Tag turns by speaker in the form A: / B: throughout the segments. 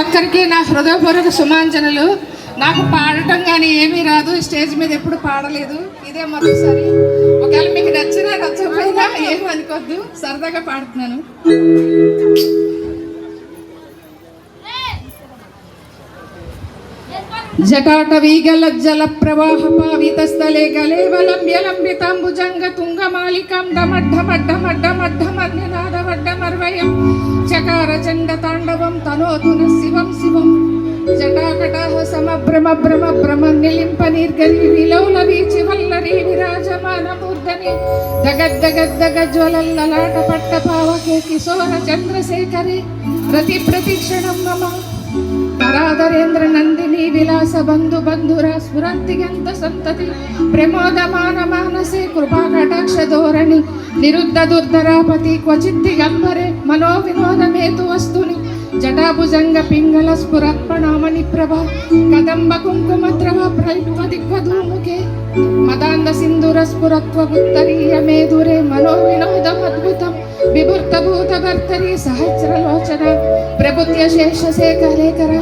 A: ఒక్కరికి నా హృదయపూర్వక సుమాంజనలు. నాకు పాడటం కానీ ఏమీ రాదు. స్టేజ్ మీద ఎప్పుడు పాడలేదు. ఇదే మొదటిసారి. ఒకవేళ మీకు నచ్చినా నచ్చకపోయినా ఏమీ అనుకోద్దు. సరదాగా పాడుతున్నాను. జటాటవీగలజ్జల ప్రవాహ పావితస్థలే గలేవలంబ్యలంబితాంబుజంగ తుంగమాలికాం డమడ్ఢమడ్ఢమడ్ఢమడ్ఢమర్నినాదమడ్డమర్వయం చకార తాండవం తనోధున శివం శివం. జటాకటాహ సమభ్రమ భ్రమ భ్రమ నిలింప నిర్గరి విలౌలరి చివల్లరి వల్లరి విరాజమాన మూర్ధని. దగద్దగద్దగజ్వలల్లలాట పట్ట పావకే కిశోర చంద్రశేఖరి. ప్రతి ప్రతిక్షణం మమ పరాధరేంద్ర నందిని విలాస బంధు బంధుర స్ఫురంతిగంత సంతతి ప్రమోదమాన మానసే కృపా కటాక్ష ధోరణి నిరుద్ధ దుర్ధరాపతి క్వచిత్ దిగంబరే మనో వినోదమేతు వస్తుని జటాభుజంగ పింగళ స్ఫురత్పణామణి ప్రభ కదంబ కుంకుమద్రవ ప్రయుక్త దిగ్వధూముఖే మదాంద సింధుర స్ఫురత్వ గుత్తరీయ మేధురే మనో వినోదం అద్భుతం భూత భర్తరి సహస్రలోచన ప్రభుత్య శేషశేఖరేకర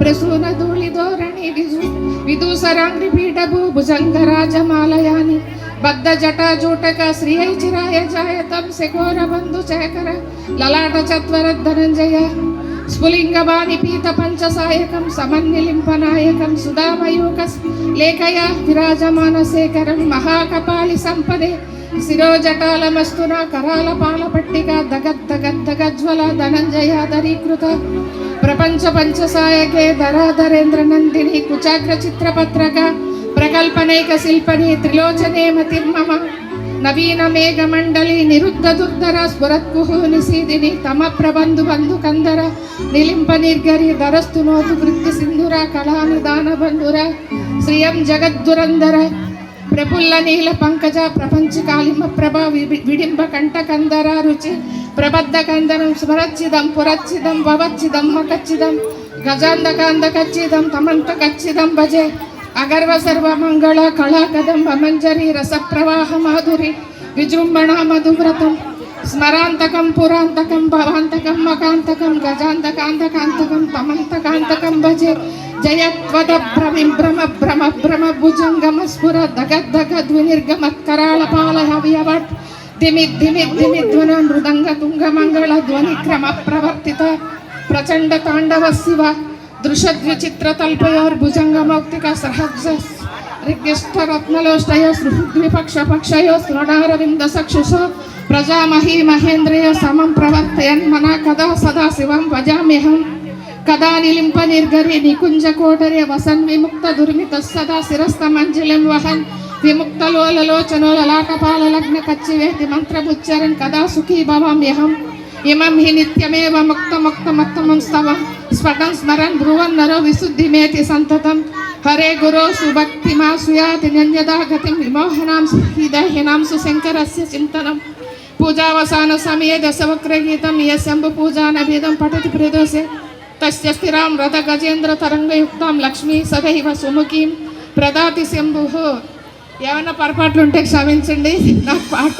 A: ప్రసూన ధూళి ధోరణి విజు విదూసరాంగ్రి పీఠభూ భుజంగ రాజమాలయాని బద్ధ జటాజూటక శ్రీయై చిరాయ జాయతం శఘోర బంధు శేఖర లలాట చత్వర ధనంజయ స్ఫులింగవాణి పీత పంచసాయకం సమన్నిలింపనాయకం సుధామయూక లేఖయ విరాజమాన శేఖరం మహాకపాలి సంపదే శిరోజటాలమస్తున కరాల పాల పట్టిక దగద్దగద్దగజ్వల ధనంజయాధరీకృత ప్రపంచ పంచసాయకే ధరాధరేంద్ర నందిని కుచాగ్ర చిత్రపత్రక ప్రకల్పనైక శిల్పని త్రిలోచనే మతిర్మమ నవీన మేఘ మండలి నిరుద్ధ దుర్ధర స్ఫురత్కుహు నిసీదిని తమ ప్రబంధు బంధు కందర నిలింప నిర్గరి ధరస్తు నోతు వృత్తి సింధుర కళానుదాన బంధుర శ్రియం జగద్దురంధర ప్రఫుల్ల నీల పంకజ ప్రపంచ కాళిమ ప్రభ వి- విడింబ కంఠ కందర రుచి ప్రబద్ధ కందరం స్మరచ్చిదం పురచ్చిదం భవచ్చిదం మకచ్చిదం గజాంధకాంధ కచ్చిదం తమంత కచ్చిదం భజే. అగర్వ సర్వ మంగళ కళా కదంబ మంజరి రస ప్రవాహ మాధురి విజృంభణ మధువ్రతం స్మరాంతకం పురాంతకం భవాంతకం మకాంతకం గజాంతకాంతకాంతకం తమంతకాంతకం భజే. जय जयत्वदभ्रमिं भ्रम भ्रम भ्रम भुजङ्गमस्फुर धगद्धगध्विनिर्गमत्करालपालहव्यवट् दिमि दिमि दिमि ध्वनु मृदङ्गतुङ्गमङ्गलध्वनिक्रम प्रवर्तित। प्रचण्डताण्डवः शिव दृशद्विचित्रतल्पयोर्भुजङ्गमौक्तिक सहस्रगिष्ठरत्नलोष्टयो सृहद्विपक्षपक्षयो सृणारविन्दसक्षुष प्रजामही महेन्द्रय, समं प्रवर्तयन्मना कदा सदा शिवं भजाम्यहम् కదా నిలింప నిర్గరి నికుంజ కోటరే వసన్ విముక్త దుర్మిత సదా శిరస్త మంజులం వహన్. విముక్త లోలలోచనో లలాటపాల లగ్న కచ్చివేతి మంత్రముచ్చరన్ కదా సుఖీ భవామ్యహం ఇమం హి నిత్యమేవ ముక్త ముక్త మత్తమం స్తవం. స్ఫటం స్మరన్ బ్రువన్ నరో విశుద్ధిమేతి సంతతం. హరే గురో సుభక్తి మా సుయాతి న్యన్యదా గతిం విమోహనాం హృదయనాం సుశంకరస్య చింతనం. పూజావసాన సమయే దశవక్రగీతం యశంభు పూజానభేదం పఠతి ప్రదోషే. తస్య స్థిరాం రథ గజేంద్ర తరంగయుక్తాం లక్ష్మీ సదైవ సుముఖీం ప్రదాతి శంభు ఏమైనా పొరపాట్లు ఉంటే క్షమించండి నాకు పాట